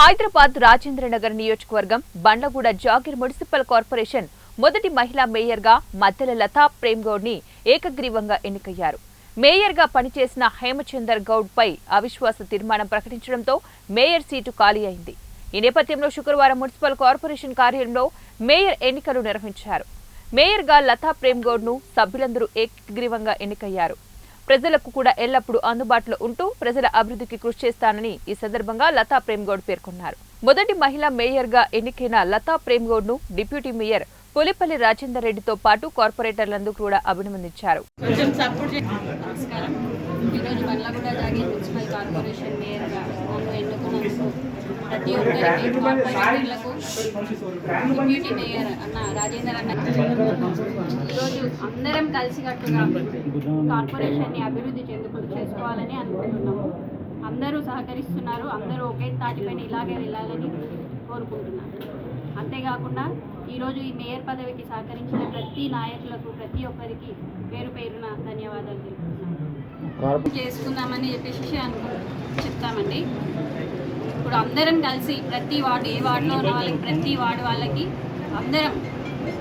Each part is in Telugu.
హైదరాబాద్ రాజేంద్రనగర్ నియోజకవర్గం బండగూడ జాగిర్ మున్సిపల్ కార్పొరేషన్ మొదటి మహిళా మేయర్గా మద్దెల లతా ప్రేమ్ గౌడ్ని ఏకగ్రీవంగా ఎన్నికయ్యారు. మేయర్గా పనిచేసిన హేమచందర్ గౌడ్పై అవిశ్వాస తీర్మానం ప్రకటించడంతో మేయర్ సీటు ఖాళీ అయింది. ఈ నేపథ్యంలో శుక్రవారం మున్సిపల్ కార్పొరేషన్ కార్యాలయంలో మేయర్ ఎన్నికలు నిర్వహించారు. మేయర్గా లతా ప్రేమ్ గౌడ్ను సభ్యులందరూ ఏకగ్రీవంగా ఎన్నికయ్యారు. ప్రజలకు కూడా ఎల్లప్పుడూ అందుబాటులో ఉంటూ ప్రజల అభివృద్ధికి కృషి చేస్తానని ఈ సందర్భంగా లతా ప్రేమ్గౌడ్ పేర్కొన్నారు. మొదటి మహిళా మేయర్గా ఎన్నికైన లతా ప్రేమ్ గౌడ్ను డిప్యూటీ మేయర్ పులిపల్లి రాజేందర్ రెడ్డితో పాటు కార్పొరేటర్లందరూ కూడా అభినందించారు. కార్పొరేషన్ మేయర్గా నన్ను ఎన్నుకున్నందుకు ప్రతి ఒక్కరికి కార్పొరేషన్లకు డిప్యూటీ మేయర్ అన్న రాజేందర్ అన్న. ఈరోజు అందరం కలిసికట్టుగా కార్పొరేషన్ని అభివృద్ధి చెందుకు చేసుకోవాలని అనుకుంటున్నాము. అందరూ సహకరిస్తున్నారు. అందరూ ఒకే తాటిపైన ఇలాగే వెళ్ళాలని కోరుకుంటున్నాను. అంతేకాకుండా ఈరోజు ఈ మేయర్ పదవికి సహకరించిన ప్రతి నాయకులకు ప్రతి ఒక్కరికి పేరు పేరున ధన్యవాదాలు తెలుపుతున్నాను. చేసుకుందామని చెప్పేసి అనుకు చెప్తామండి. ఇప్పుడు అందరం కలిసి ప్రతి వార్డు ఏ వార్డులో ఉన్న వాళ్ళకి ప్రతి వార్డు వాళ్ళకి అందరం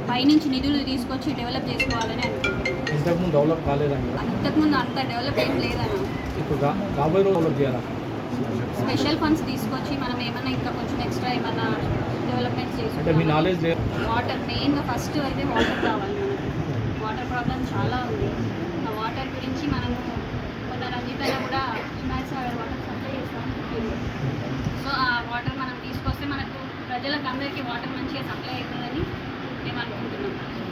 పైనుంచి నిధులు తీసుకొచ్చి డెవలప్ చేసుకోవాలని అనుకుంటున్నాం. ఇంతకుముందు డెవలప్ కాలేదండి. అంతకుముందు అంత డెవలప్ ఏం లేదన్న. ఇప్పుడు రా- రాబోయే రోజు డెవలప్ చేయాలా? స్పెషల్ ఫండ్స్ తీసుకొచ్చి మనం ఏమైనా ఇంకా కొంచెం ఎక్స్ట్రా ఏమైనా డెవలప్మెంట్ లేదు. వాటర్ మెయిన్గా ఫస్ట్ అయితే వాటర్ కావాలి వాటర్ ప్రాబ్లం చాలా ఉంది. ఆ వాటర్ గురించి మనము మొన్న రంజితలో కూడా హిమాయత్ సాగర్ వాటర్ సప్లై చేస్తాం సో ఆ వాటర్ మనం తీసుకొస్తే మనకు ప్రజలకు అందరికీ వాటర్ మంచిగా సప్లై అవుతుందని మేము అనుకుంటున్నాం.